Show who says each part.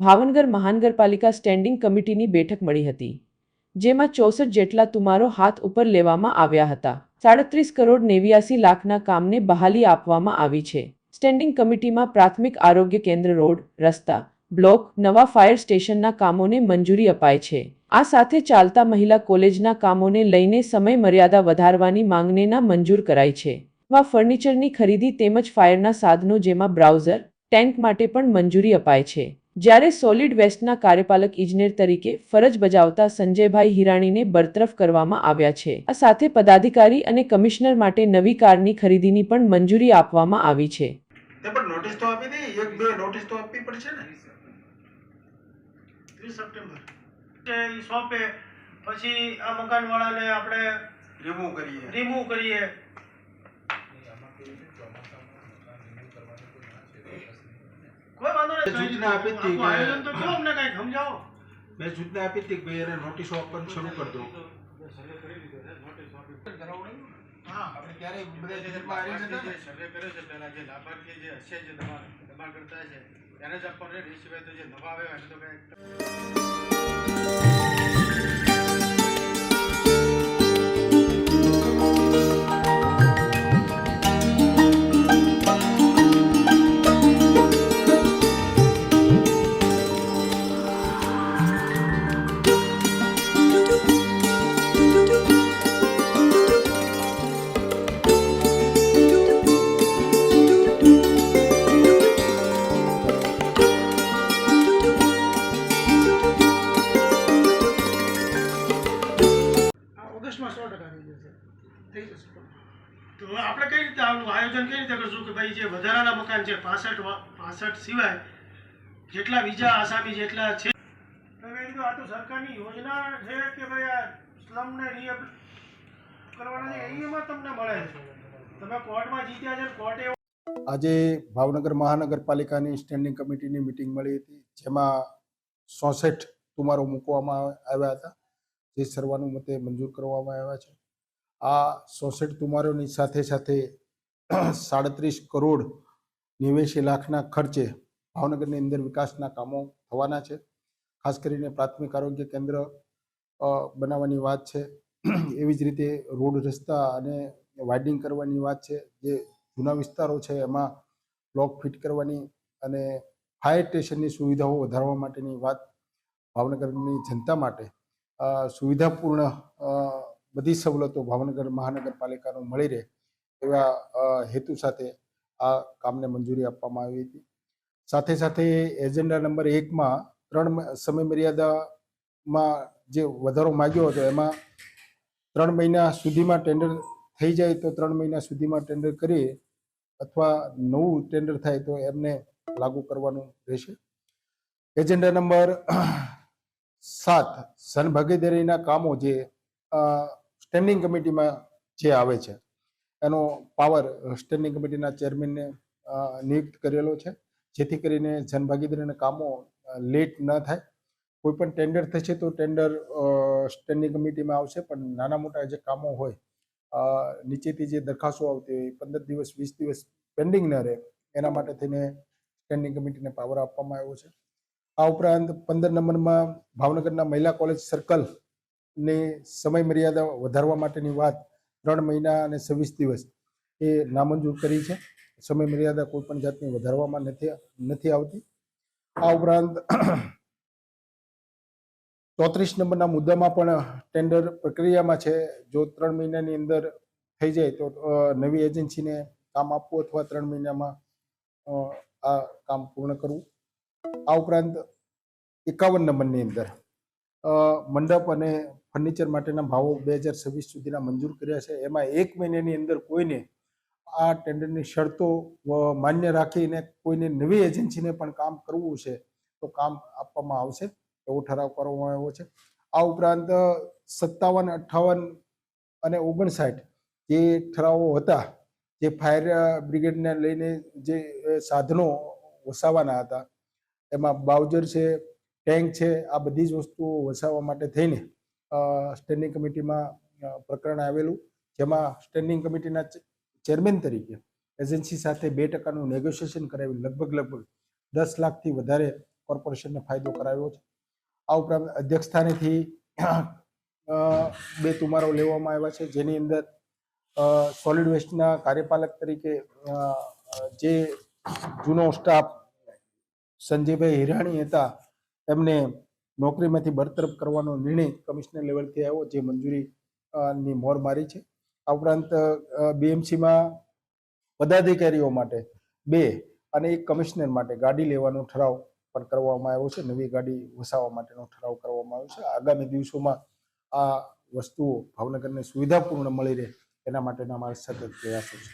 Speaker 1: ભાવનગર મહાનગરપાલિકા સ્ટેન્ડિંગ કમિટીની બેઠક મળી હતી, જેમાં ચોસઠ જેટલા તુમારો હાથ ઉપર લેવામાં આવ્યા હતા. સાડત્રીસ કરોડ નેવ્યાસી લાખના કામને બહાલી આપવામાં આવી છે. સ્ટેન્ડિંગ કમિટીમાં પ્રાથમિક આરોગ્ય કેન્દ્ર રોડ, રસ્તા, બ્લોક, નવા ફાયર સ્ટેશનના કામોને મંજૂરી અપાય છે. આ સાથે ચાલતા મહિલા કોલેજના કામોને લઈને સમય મર્યાદા વધારવાની માંગનેના મંજૂર કરાઈ છે. વા ફર્નિચરની ખરીદી તેમજ ફાયરના સાધનો જેમાં બ્રાઉઝર, ટેન્ક માટે પણ મંજૂરી અપાય છે. જ્યારે સોલિડ વેસ્ટના કાર્યપાલક ઇજનેર તરીકે ફરજ બજાવતા સંજયભાઈ હિરાણીને બરતરફ કરવામાં આવ્યા છે. આ સાથે પદાધિકારી અને કમિશનર માટે નવી કારની ખરીદીની પણ મંજૂરી આપવામાં આવી છે.
Speaker 2: નોટિસ તો આપી દે એક બે નોટિસ તો આપવી પડશે ને?
Speaker 3: ત્રીસ સપ્ટેમ્બર. તે સોંપે પછી આ મકાનવાળાને આપણે
Speaker 2: રિમૂવ કરીએ.
Speaker 3: રિમૂવ કરીએ.
Speaker 2: સૂચના આપી હતી કે-
Speaker 3: આયોજન તો જો અમને કંઈક સમજાવો
Speaker 2: મેં સૂચના આપી હતી કે ભાઈ એને નોટિસો આપવાનું શરૂ કરી દો
Speaker 3: હા
Speaker 2: આપણે ક્યારે બધા જગ્યામાં આવી જતા?
Speaker 4: સર્વે કર્યો છે પહેલા જે લાભાર્થી જે હશે જે દવા દબાણ કરતા એને જ આપવાનું રહે એ સિવાય તો જે નવા આવ્યા એને તો કઈ
Speaker 3: આ સો ટકા થઈ જશે. થઈ જશે. તો આપણે કઈ રીતે આનું આયોજન કઈ રીતે કરશું કે ભાઈ જે વધારાના મકાન છે પાસઠ પાસઠ સિવાય જેટલા બીજા આસામી જેટલા છે. તો આ તો સરકારની યોજના છે કે ભાઈ આ સ્લમને રિહેબ કરવાના છે? એમાં તમને મળે છે. તમે કોર્ટમાં જીત્યા છે કોર્ટે
Speaker 5: આજે ભાવનગર મહાનગરપાલિકાની સ્ટેન્ડિંગ કમિટીની મિટિંગ મળી હતી જેમાં સોસઠ તુમારો મૂકવામાં આવ્યા હતા. જે સર્વાનુમતે મંજૂર કરવામાં આવ્યા છે. આ સોસઠ તુમારોની સાથે સાથે સાડત્રીસ કરોડ નેવ્યાસી લાખના ખર્ચે ભાવનગરની અંદર વિકાસના કામો થવાના છે. ખાસ કરીને પ્રાથમિક આરોગ્ય કેન્દ્ર બનાવવાની વાત છે. એવી જ રીતે રોડ રસ્તા અને વાઇડિંગ કરવાની વાત છે. જે જૂના વિસ્તારો છે એમાં બ્લોક ફિટ કરવાની અને ફાયર સ્ટેશનની સુવિધાઓ વધારવા માટેની વાત ભાવનગરની જનતા માટે સુવિધાપૂર્ણ બધી સવલતો ભાવનગર મહાનગરપાલિકાનો મળી રહે એવા હેતુ સાથે આ કામને મંજૂરી આપવામાં આવી હતી. સાથે સાથે એજન્ડા નંબર એકમાં ત્રણ સમય મર્યાદામાં જે વધારો માગ્યો હતો, એમાં ત્રણ મહિના સુધીમાં ટેન્ડર થઈ જાય તો ત્રણ મહિના સુધીમાં ટેન્ડર કરીએ અથવા નવું ટેન્ડર થાય તો એમને લાગુ કરવાનું રહેશે. એજન્ડા નંબર સાત જનભાગીદારીના કામો જે સ્ટેન્ડિંગ કમિટીમાં જે આવે છે, એનો પાવર સ્ટેન્ડિંગ કમિટીના ચેરમેનને નિયુક્ત કરેલો છે. જેથી કરીને જનભાગીદારીના કામો લેટ ન થાય. કોઈ પણ ટેન્ડર થશે તો ટેન્ડર સ્ટેન્ડિંગ કમિટીમાં આવશે, પણ નાના મોટા જે કામો હોય નીચેથી જે દરખાસ્તો આવતી હોય પંદર દિવસ, વીસ દિવસ પેન્ડિંગ ન રહે, એના માટે થઈને સ્ટેન્ડિંગ કમિટીને પાવર આપવામાં આવ્યો છે. આ ઉપરાંત પંદર નંબરમાં ભાવનગરના મહિલા કોલેજ સર્કલની સમય મર્યાદા વધારવા માટેની વાત ત્રણ મહિના અને છવ્વીસ દિવસ એ નામંજૂર કરી છે. સમય મર્યાદા કોઈ પણ જાતની વધારવામાં નથી નથી આવતી. આ ઉપરાંત ચોત્રીસ નંબરના મુદ્દામાં પણ ટેન્ડર પ્રક્રિયામાં છે. જો ત્રણ મહિનાની અંદર થઈ જાય તો નવી એજન્સીને કામ આપવું અથવા ત્રણ મહિનામાં આ કામ પૂર્ણ કરવું. આ ઉપરાંત એકાવન નંબરની અંદર મંડપ અને ફર્નિચર માટેના ભાવો બે હજાર છવ્વીસ સુધીના મંજૂર કર્યા છે. એમાં એક મહિનાની અંદર કોઈને આ ટેન્ડરની શરતો માન્ય રાખીને કોઈને નવી એજન્સીને પણ કામ કરવું છે, તો કામ આપવામાં આવશે એવો ઠરાવ કરવામાં આવ્યો છે. આ ઉપરાંત સત્તાવન, અઠ્ઠાવન અને ઓગણસાઠ જે ઠરાવો હતા, જે ફાયર બ્રિગેડને લઈને જે સાધનો વસાવવાના હતા એમાં બાઉજર છે, ટેન્ક છે, આ બધી જ વસ્તુઓ વસાવવા માટે થઈને સ્ટેન્ડિંગ કમિટીમાં પ્રકરણ આવેલું, જેમાં સ્ટેન્ડિંગ કમિટીના ચેરમેન તરીકે એજન્સી સાથે બે ટકાનું નેગોશિએશન કરાવી, લગભગ લગભગ દસ લાખથી વધારે કોર્પોરેશનને ફાયદો કરાવ્યો છે. આ ઉપરાંત અધ્યક્ષ સ્થાનેથી બે તુમારો લેવામાં આવ્યા છે, જેની અંદર સોલિડ વેસ્ટના કાર્યપાલક તરીકે જે જૂનો સ્ટાફ સંજયભાઈ હિરાણી હતા. એમને નોકરીમાંથી બરતરફ કરવાનો નિર્ણય કમિશનર લેવલથી આવ્યો, જે મંજૂરી ની મોર મારી છે. આ ઉપરાંત બીએમસીમાં પદાધિકારીઓ માટે બે અને એક કમિશનર માટે ગાડી લેવાનો ઠરાવ પણ કરવામાં આવ્યો છે. નવી ગાડી વસાવવા માટેનો ઠરાવ કરવામાં આવ્યો છે. આગામી દિવસોમાં આ વસ્તુઓ ભાવનગરને સુવિધાપૂર્ણ મળી રહે એના માટેના અમારા સતત પ્રયાસો છે.